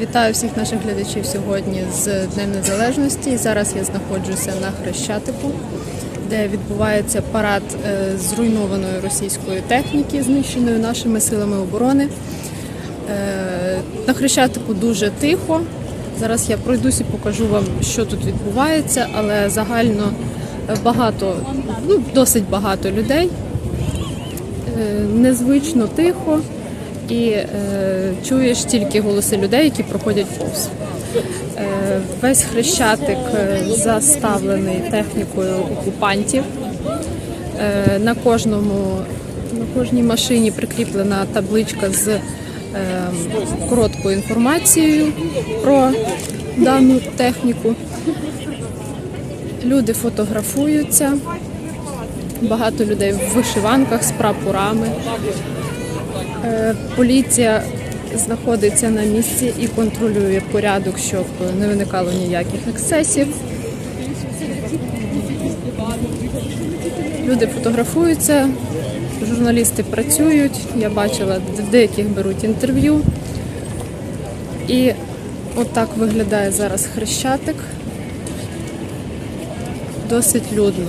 Вітаю всіх наших глядачів сьогодні з Днем Незалежності. Зараз я знаходжуся на Хрещатику, де відбувається парад е, зруйнованої російської техніки, знищеної нашими силами оборони. Е, На Хрещатику дуже тихо. Зараз я пройдусь і покажу вам, що тут відбувається, але загально багато, ну досить багато людей. Е, Незвично тихо і е, чуєш тільки голоси людей, які проходять повз. Е, весь хрещатик е, заставлений технікою окупантів. Е, на кожному на кожній машині прикріплена табличка з е, короткою інформацією про дану техніку. Люди фотографуються, багато людей в вишиванках з прапорами. Е, Поліція знаходиться на місці і контролює порядок, щоб не виникало ніяких ексцесів. Люди фотографуються, журналісти працюють. Я бачила, деяких беруть інтерв'ю. І отак виглядає зараз хрещатик. Досить людно.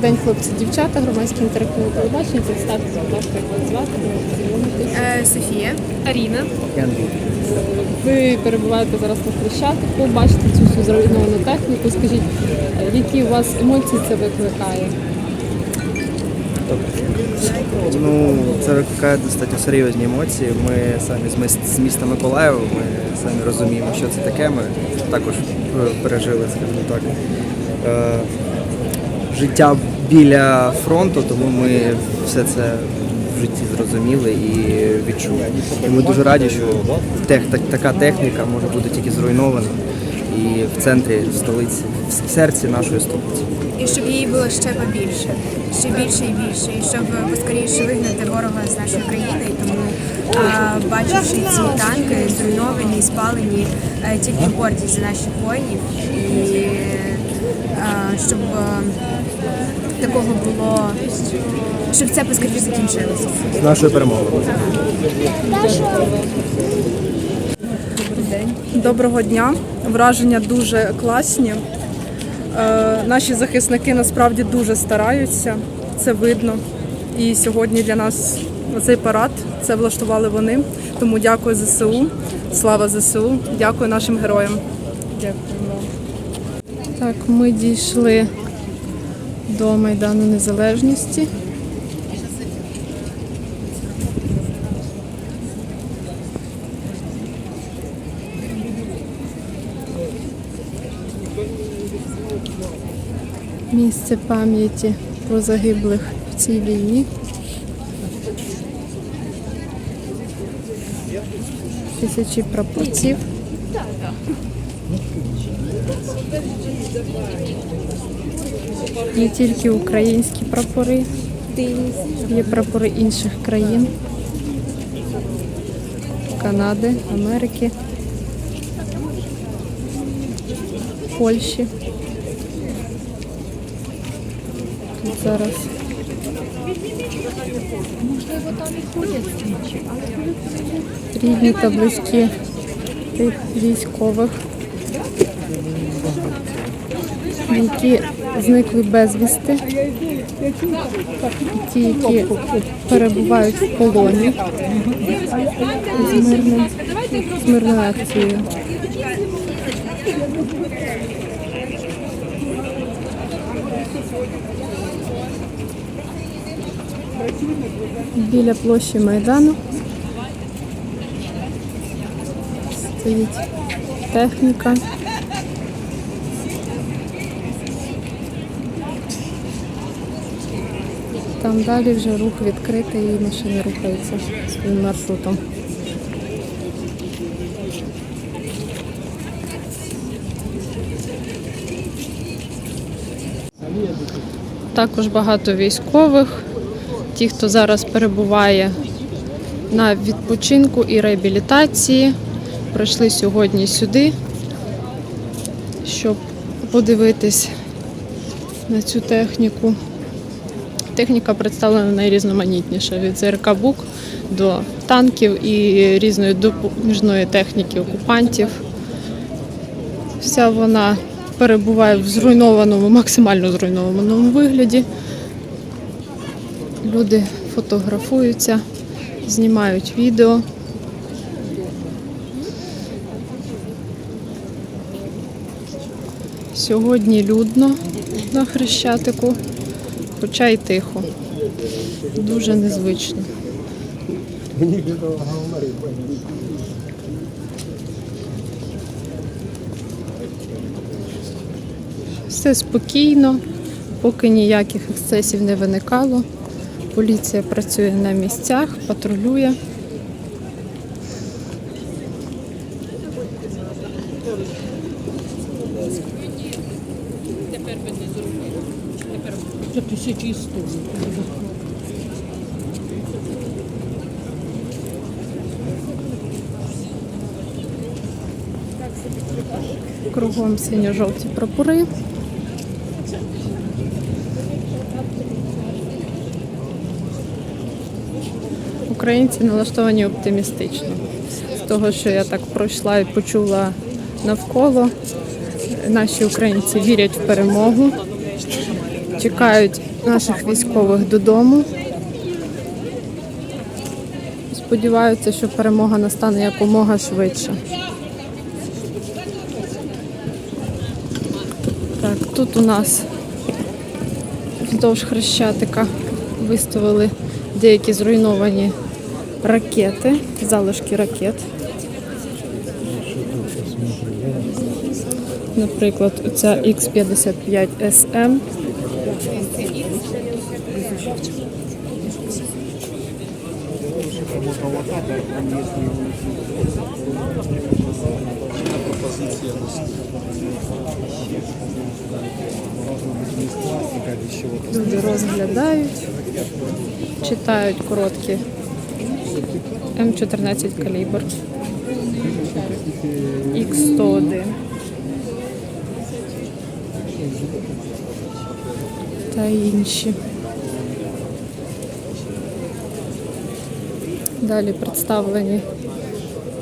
День, хлопці, дівчата, громадське інтерактивне телебачення. Представте, будь ласка, як вас звати. Е, Софія. Аріна. Ви перебуваєте зараз на Хрещатику, бачите цю всю зруйновану техніку. Скажіть, які у вас емоції це викликає? Ну, це викликає достатньо серйозні емоції. Ми самі з міста Миколаєва, ми самі розуміємо, що це таке. Ми також е, пережили, скажімо так, е, життя біля фронту, тому ми все це в житті зрозуміли і відчули. І ми дуже раді, що тех, так, така техніка може бути тільки зруйнована і в центрі столиці, в серці нашої столиці. І щоб її було ще побільше, ще більше і більше, і щоб поскоріше вигнати ворога з нашої країни. І тому, а, бачивши ці танки зруйновані спалені, е, тільки гордість за наших воїнів. І щоб е, такого було, щоб це поскоріше закінчилося. З нашою перемогою. Доброго дня. Враження дуже класні. Е, наші захисники насправді дуже стараються, це видно. І сьогодні для нас цей парад це влаштували вони. Тому дякую ЗСУ. Слава ЗСУ. Дякую нашим героям. Дякуємо. Так, ми дійшли до Майдану Незалежності. Місце пам'яті про загиблих в цій війні. Тисячі прапорців. Не тільки українські прапори, є прапори інших країн. Канади, Америки, Польщі. Тут зараз. Можливо, Рідні та близькі тих військових, які зникли безвісти, ті, які перебувають в полоні з, мирним, мирною акцією. Біля площі Майдану стоїть техніка. Там далі вже рух відкритий і машини рухаються своїм маршрутом. Також багато військових, ті, хто зараз перебуває на відпочинку і реабілітації, прийшли сьогодні сюди, щоб подивитись на цю техніку. Техніка представлена найрізноманітніша від ЗРК БУК до танків і різної допоміжної техніки окупантів. Вся вона перебуває в зруйнованому, максимально зруйнованому вигляді. Люди фотографуються, знімають відео. Сьогодні людно на Хрещатику, хоча й тихо. Дуже незвично. Все спокійно, поки ніяких ексцесів не виникало. Поліція працює на місцях, патрулює. Кругом синьо-жовті прапори. Українці налаштовані оптимістично. З того, що я так пройшла і почула навколо, наші українці вірять в перемогу, чекають наших військових додому. Сподіваються, що перемога настане якомога швидше. Так, тут у нас вздовж хрещатика виставили деякі зруйновані ракети, залишки ракет. Наприклад, оця Х-55СМ. Люди розглядають, читають короткі М14 калібр, Х101 та інші. Далі представлені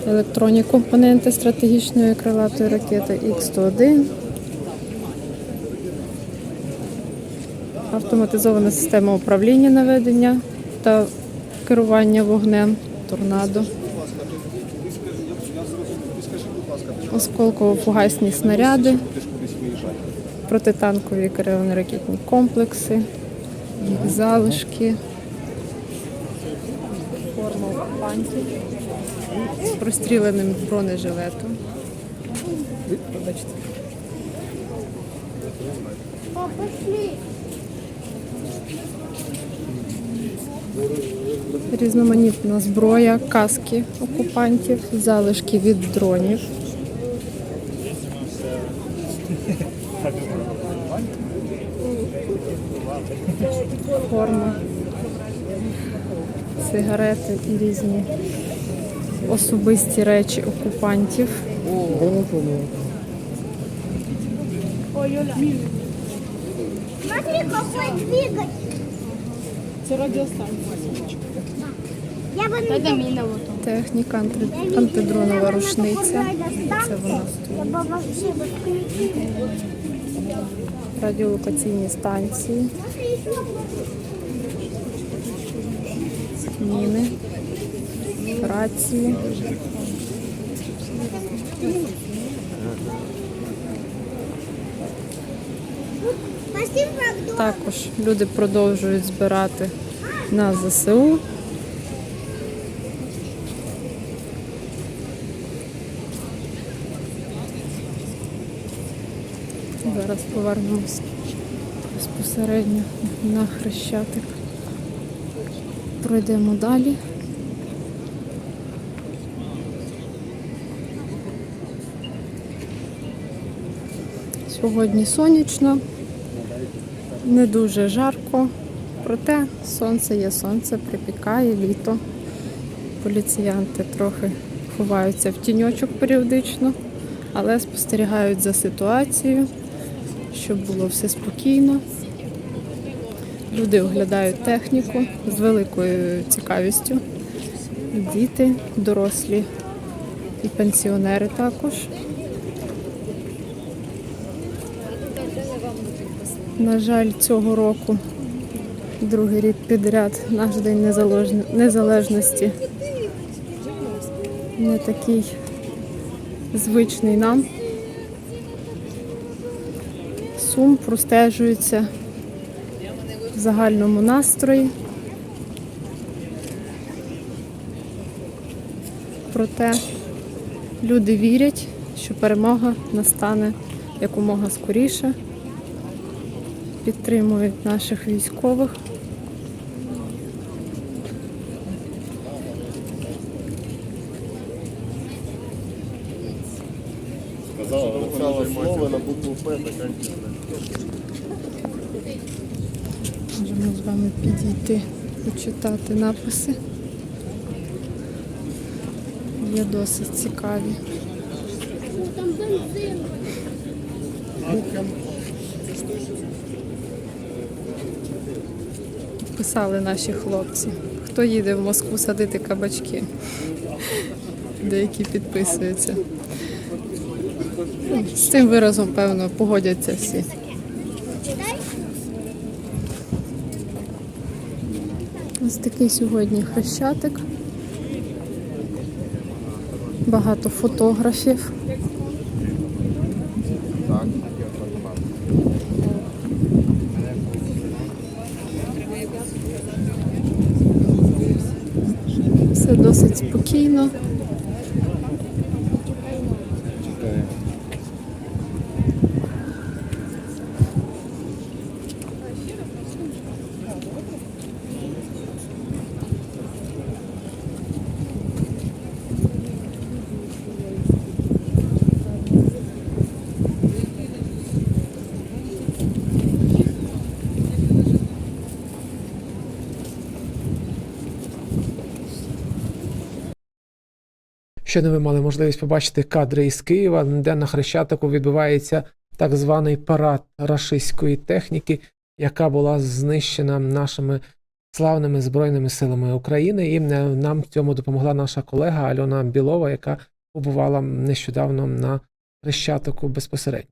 електронні компоненти стратегічної крилатої ракети Х101. автоматизована система управління наведення та керування вогнем, торнадо, осколково-фугасні снаряди, протитанкові ракетні комплекси, їх залишки, форма окупантів з простріленим бронежилетом. Вибачте. Різноманітна зброя, каски окупантів, залишки від дронів. Форма, сигарети і різні особисті речі окупантів. Смотри, какой двигатель. Це радіостанція. Техніка, анти- антидронова рушниця. Це вона Я радіолокаційні станції, міни, рації. Також люди продовжують збирати на ЗСУ. Зараз повернемось безпосередньо на Хрещатик. Пройдемо далі. Сьогодні сонячно, не дуже жарко, проте сонце є сонце, припікає літо. Поліціянти трохи ховаються в тіньочок періодично, але спостерігають за ситуацією, щоб було все спокійно. Люди оглядають техніку з великою цікавістю. Діти, дорослі і пенсіонери також. На жаль, цього року, другий рік підряд, наш день незалежності не такий звичний нам. Сум простежується в загальному настрої. Проте люди вірять, що перемога настане якомога скоріше, підтримують наших військових. Написала слово на букву П. Можемо з вами підійти, почитати написи. Є досить цікаві. Писали наші хлопці. Хто їде в Москву садити кабачки? Деякі підписуються. З цим виразом, певно, погодяться всі. Ось такий сьогодні хрещатик. Багато фотографів. Все досить спокійно. Щойно ви мали можливість побачити кадри із Києва, де на Хрещатику відбувається так званий парад рашистської техніки, яка була знищена нашими славними Збройними силами України. І нам в цьому допомогла наша колега Альона Білова, яка побувала нещодавно на Хрещатику безпосередньо.